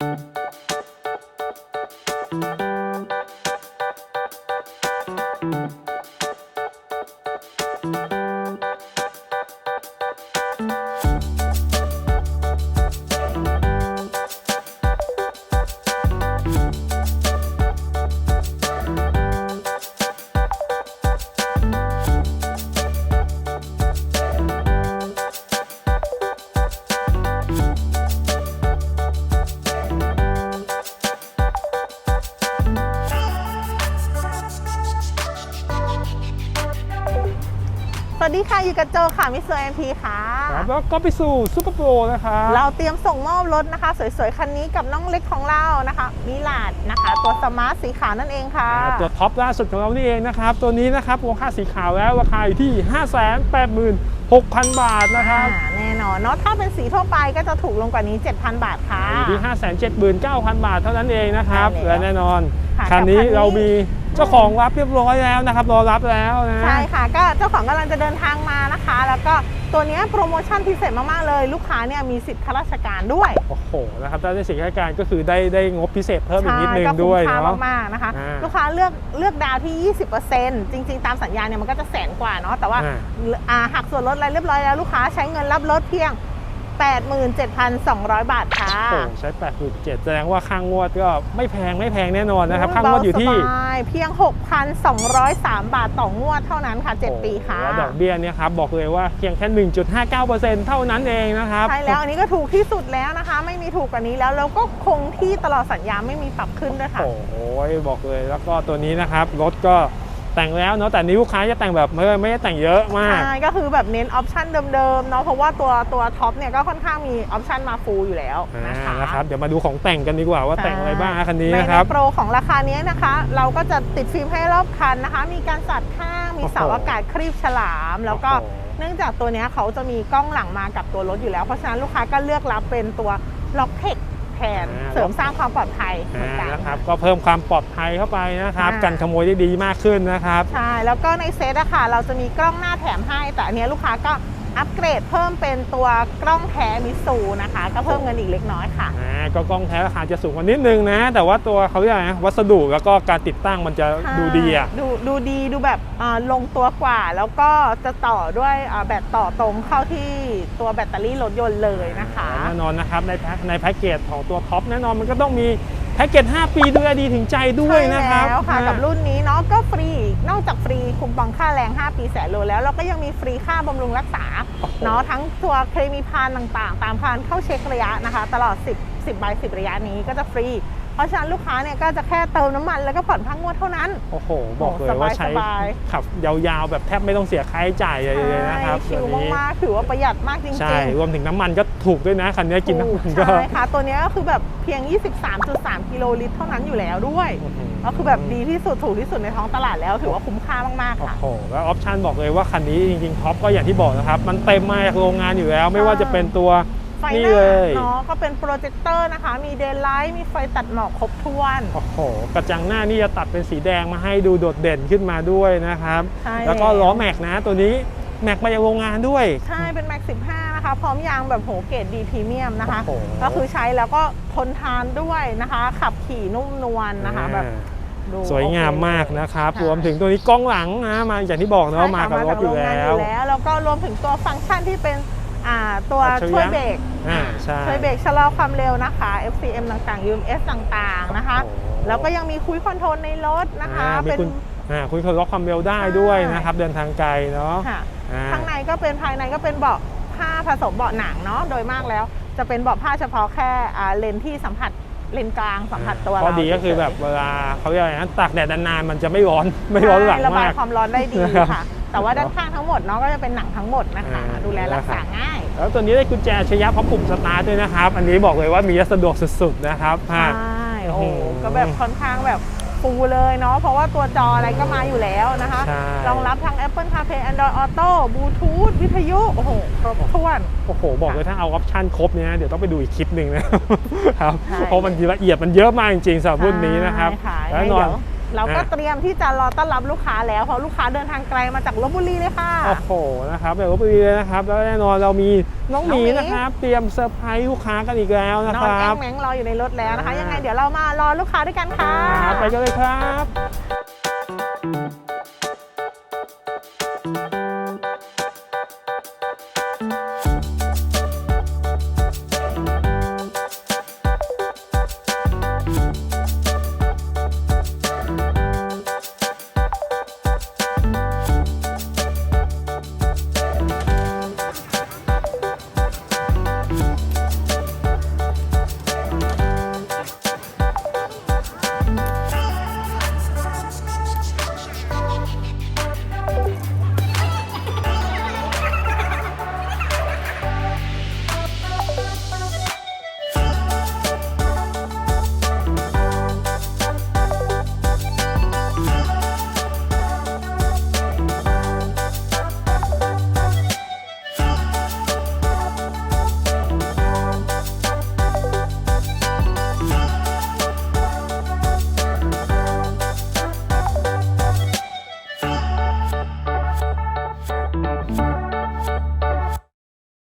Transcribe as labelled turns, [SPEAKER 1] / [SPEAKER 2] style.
[SPEAKER 1] ส วัสดีค่ะ อยู่กับโจค่ะ มิสเตอร์เอ็มพีค่ะ
[SPEAKER 2] ครับแล้วก็ไปสู่ซูเปอร์โปรนะครับ
[SPEAKER 1] เราเตรียมส่งมอบรถนะคะ สวยๆ คันนี้กับน้องเล็กของเรานะคะมิลาด นะคะตัวสมาร์ทสีขาวนั่นเองค่ะ
[SPEAKER 2] อ่าตัวท็อปล่าสุดของเรานี่เองนะครับ ตัวนี้นะครับมูลค่าสีขาวแล้วราคาอยู่ที่ 586,000 บาทนะครับ
[SPEAKER 1] อ่าแน่นอนเนาะถ้าเป็นสีทั่วไปก็จะถูกลงกว่านี้ 7,000 บาทค่ะ
[SPEAKER 2] อยู่ที่ 579,000 บาทเท่านั้นเองนะครับ
[SPEAKER 1] ใช่แล้ว
[SPEAKER 2] และแน่นอน
[SPEAKER 1] ค่ะ
[SPEAKER 2] คันนี้
[SPEAKER 1] กับคันนี้
[SPEAKER 2] เรามีเจ้าของรับเรียบร้อยแล้วนะครับรอรับแล้วนะ
[SPEAKER 1] ใช่ค่ะ ก็เจ้าของกำลังจะเดินทางมานะคะ แล้วก็ ตัวเนี้ยโปรโมชั่นพิเศษมาก ๆ เลย ลูกค้าเนี่ยมีสิทธิ์ข้าราชการด้วย
[SPEAKER 2] โอ้โหนะครับได้สิ่งให้การก็คือได้ได้งบพิเศษเพิ่มอีกนิดนึง
[SPEAKER 1] ใช่ก็
[SPEAKER 2] ด้วย
[SPEAKER 1] คุ้มค่า
[SPEAKER 2] เนาะ
[SPEAKER 1] มากๆนะคะ
[SPEAKER 2] อ่า
[SPEAKER 1] ลูกค้าเลือกเลือกดาวที่ 20%จริง ๆ ตามสัญญาเนี่ยมันก็จะแสนกว่าเนาะแต่ว่า
[SPEAKER 2] อ่า
[SPEAKER 1] อ่าหักส่วนลดอะไรเรียบร้อยแล้วลูกค้าใช้เงินรับลดเพียง 87,200 บาทค่ะ
[SPEAKER 2] โอ้โหใช้8 7 0แสดงว่าค่างวดก็ไม่แพงไม่แพงแน่นอนนะครับค่างวดอยู่ที่
[SPEAKER 1] เบาสบายเพียง 6,203 บาทต่องวดเท่านั้นค่ะ 7 ปีค่ะ
[SPEAKER 2] โอ้โหแล้วดอกเบี้ยเนี่ยครับบอกเลยว่าเพียงแค่ 1.59%เท่านั้นเองนะครับ
[SPEAKER 1] ใช่แล้วอันนี้ก็ถูกที่สุดแล้วนะคะ ไม่มีถูกกว่านี้แล้วแล้วก็คงที่ตลอดสัญญาไม่มีปรับขึ้นด้วยค่ะ
[SPEAKER 2] โอ้โหบอกเลยแล้วก็ตัวนี้นะครับรถก็ แต่งแล้วเนาะแต่นี้ลูกค้าจะแต่งแบบไม่ไม่ได้แต่งเยอะมาก
[SPEAKER 1] ใช่ก็คือแบบเน้นออปชันเดิมๆเนาะเพราะว่าตัวตัวท็อปเนี่ยก็ค่อนข้างมีออปชันมาฟูลอยู่แล้ว
[SPEAKER 2] อ่า
[SPEAKER 1] นะคะ
[SPEAKER 2] นะครับเดี๋ยวมาดูของแต่งกันดีกว่าว่า
[SPEAKER 1] ใช่
[SPEAKER 2] แต่งอะไรบ้างนะคันนี้
[SPEAKER 1] ใน
[SPEAKER 2] นะครับ
[SPEAKER 1] ในโปรของราคานี้นะคะ เราก็จะติดฟิล์มให้รอบคันนะคะ มีการสัดข้างมีเสา
[SPEAKER 2] โอ้โห
[SPEAKER 1] อากาศครีบฉลาม แล้วก็
[SPEAKER 2] โอ้โห
[SPEAKER 1] เนื่องจากตัวเนี้ยเขาจะมีกล้องหลังมากับตัวรถอยู่แล้วเพราะฉะนั้นลูกค้าก็เลือกรับเป็นตัวล็อกเทค แทนเสริมสร้างความปลอดภัยเหมือน
[SPEAKER 2] อ่า
[SPEAKER 1] กัน
[SPEAKER 2] นะครับก็เพิ่มความปลอดภัยเข้าไปนะครับ
[SPEAKER 1] อ่า
[SPEAKER 2] กันขโมยได้ดีมากขึ้นนะครับ
[SPEAKER 1] ใช่ แล้วก็ในเซตอะค่ะ เราจะมีกล้องหน้าแถมให้ แต่อันเนี้ยลูกค้าก็ อัปเกรดเพิ่มเป็นตัวกล้องแท้มิสูนะคะ ก็เพิ่มเงินอีกเล็กน้อยค่ะ
[SPEAKER 2] อ่าก็กล้องแท้ราคาจะสูงกว่านิดนึงนะ แต่ว่าตัวเขาเรียกอะไรนะวัสดุแล้วก็การติดตั้งมันจะดูดีอะ
[SPEAKER 1] ดูดูดีดูแบบอ่าลงตัวกว่า แล้วก็จะต่อด้วยอ่าแบตต่อตรงเข้าที่ตัวแบตเตอรี่รถยนต์เลยนะคะ
[SPEAKER 2] แน่นอนนะครับในแพ็คในแพ็กเกจของตัวท็อปแน่นอนมันก็ต้องมี แพ็กเกจ 5 ปีดูแลดีถึงใจด้วยนะครับ
[SPEAKER 1] ใช่แล้วค่ะ
[SPEAKER 2] อ่า
[SPEAKER 1] กับรุ่นนี้เนาะก็ฟรี นอกจากฟรีคุมปองค่าแรง 5 ปีแสนโลแล้วเราก็ยังมีฟรีค่าบำรุงรักษา
[SPEAKER 2] โอ้โห
[SPEAKER 1] เนาะทั้งตัวเคมีพานต่างๆ ตามพานเข้าเช็คระยะนะคะ ตลอด 10 10ใบ10 ระยะนี้ก็จะฟรี เพราะฉะนั้นลูกค้าเนี่ยก็จะแค่เติมน้ำมันแล้วก็ผ่อนพักงวดเท่านั้น
[SPEAKER 2] โอ้โห บอกเลยว่าใช้
[SPEAKER 1] สบายๆ
[SPEAKER 2] ขับยาวๆ แบบแทบไม่ต้องเสียค่าใช้จ่ายเลยนะครับ
[SPEAKER 1] ใช่ชิล
[SPEAKER 2] ตัวนี้
[SPEAKER 1] มากๆถือว่าประหยัดมากจริงๆ
[SPEAKER 2] ใช่ รวมถึงน้ำมันก็ถูกด้วยนะ คันนี้กินน้ำมันก็
[SPEAKER 1] ใช่ค่ะ ตัวเนี้ยก็คือแบบเพียง 23.3 กิโลลิตรเท่านั้นอยู่แล้วด้วย
[SPEAKER 2] อื้อหือ
[SPEAKER 1] ก็คือแบบดีที่สุดถูกที่สุดในท้องตลาดแล้วถือว่าคุ้มค่ามากๆ
[SPEAKER 2] โอ้
[SPEAKER 1] ค่ะ
[SPEAKER 2] โหแล้วออปชันบอกเลยว่าคันนี้จริงๆท็อปก็อย่างที่บอกนะครับมันเต็มมาจากโรงงานอยู่แล้ว ไม่ว่าจะเป็นตัว
[SPEAKER 1] ไฟ
[SPEAKER 2] นี่
[SPEAKER 1] หน้า
[SPEAKER 2] เลย
[SPEAKER 1] เนาะก็เป็นโปรเจคเตอร์นะคะ มีเดย์ไลท์มีไฟตัดหมอกครบถ้วน
[SPEAKER 2] โอ้โหกระจังหน้านี่จะตัดเป็นสีแดงมาให้ดูโดดเด่นขึ้นมาด้วยนะครับ
[SPEAKER 1] ใช่
[SPEAKER 2] แล้วก็ล้อแม็กนะตัวนี้แม็กมาจากโรงงานด้วย
[SPEAKER 1] ใช่เป็นแม็ก15 นะคะ พร้อมยางแบบโหเกรดดีพรีเมียมนะคะ
[SPEAKER 2] โอ้โห
[SPEAKER 1] ก็คือใช้แล้วก็ทนทานด้วยนะคะ ขับขี่นุ่มนวลนะคะแบบ
[SPEAKER 2] อ่า
[SPEAKER 1] ดู
[SPEAKER 2] สวยงาม
[SPEAKER 1] โอเค
[SPEAKER 2] มากนะครับ
[SPEAKER 1] ใช่
[SPEAKER 2] รวมถึงตัวนี้กล้องหลังนะมาอย่างที่บอกเนาะ
[SPEAKER 1] ใช่
[SPEAKER 2] มา
[SPEAKER 1] ค่ะ
[SPEAKER 2] กับรถอยู่
[SPEAKER 1] โงงาน
[SPEAKER 2] แล้ว
[SPEAKER 1] แล้ว แล้วก็รวมถึงตัวฟังก์ชันที่เป็น อ่าตัว
[SPEAKER 2] อัจฉริยะ
[SPEAKER 1] ช่วยเบรก
[SPEAKER 2] อ่าใช่
[SPEAKER 1] ช่วยเบรกชะลอความเร็วนะคะ FCM ต่างๆ UMS ต่างๆนะคะ
[SPEAKER 2] โอ้โห
[SPEAKER 1] แล้วก็ยังมีคุยคอนโทรลในรถนะคะ
[SPEAKER 2] อ่ามี
[SPEAKER 1] เป็น
[SPEAKER 2] คุณอ่าคุณคนล็อกความเร็วได้ด้วยนะครับ เดินทางไกลเนาะ
[SPEAKER 1] ค่ะ
[SPEAKER 2] อ่า
[SPEAKER 1] ข้างในก็เป็นภายในก็เป็นเบาะผ้าผสมเบาะหนังเนาะโดยมากแล้ว จะเป็นเบาะผ้าเฉพาะแค่อ่าเลนที่สัมผัสเลนกลางสัมผัสตัว
[SPEAKER 2] ข้อ
[SPEAKER 1] เรา
[SPEAKER 2] ดีก็คือแบบเวลาเขาเรียกอะไรนะตากแดดนานๆมันจะไม่ร้อนไม่ร้อนหลัง
[SPEAKER 1] ใช่ระบามา
[SPEAKER 2] ยก
[SPEAKER 1] ความร้อนได้ดี
[SPEAKER 2] นะครับ
[SPEAKER 1] ค่ะ แต่ว่าด้านข้างทั้งหมดเนาะก็จะเป็นหนังทั้งหมดนะคะ
[SPEAKER 2] อ่า
[SPEAKER 1] ดูแลรักษาง่าย
[SPEAKER 2] แล้วตัวนี้ได้กุญแจชยับพร้อมปุ่มสตาร์ทด้วยนะครับ อันนี้บอกเลยว่ามีสะดวกสุดๆนะครับ
[SPEAKER 1] ใช่
[SPEAKER 2] อ่า
[SPEAKER 1] โอ้โห
[SPEAKER 2] อืม
[SPEAKER 1] ก็แบบค่อนข้างแบบฟูเลยเนาะเพราะว่าตัวจออะไรก็มาอยู่แล้วนะคะ
[SPEAKER 2] ใช่
[SPEAKER 1] รองรับทั้ง Apple CarPlay Android Auto Bluetooth วิทยุ โอ้โห ครบถ้วน
[SPEAKER 2] โอ้โห บอกเลยถ้าเอาออปชั่นครบเนี่ยเดี๋ยวต้องไปดูอีกคลิปหนึ่งนะครับ
[SPEAKER 1] ใช่
[SPEAKER 2] เพราะมันละเอียดมันเยอะมากจริงๆสำหรับรุ่นนี้นะครับ
[SPEAKER 1] ใช่ค่ะ
[SPEAKER 2] แล้วนอน
[SPEAKER 1] เดี๋ยวเราก็
[SPEAKER 2] อะ
[SPEAKER 1] เตรียมที่จะรอต้อนรับลูกค้าแล้วเพราะลูกค้าเดินทางไกลมาจากลบบุรีเลยค่ะ
[SPEAKER 2] โอ้โหนะครับแบบว่าไปเลยนะครับ แล้วแน่นอนเรามีน้องหมี
[SPEAKER 1] น้องหมี
[SPEAKER 2] นะครับ เตรียมเซอร์ไพรส์ลูกค้ากันอีกแล้วนะ
[SPEAKER 1] นอ
[SPEAKER 2] คนรั
[SPEAKER 1] แอ้
[SPEAKER 2] บ
[SPEAKER 1] งแมงรออยู่ในรถแล้วนะคะ
[SPEAKER 2] อ่ายั
[SPEAKER 1] ยังไงเดี๋ยวเรามารอลูกค้าด้วยกันค่ะ
[SPEAKER 2] ครับไปกันเลยครับ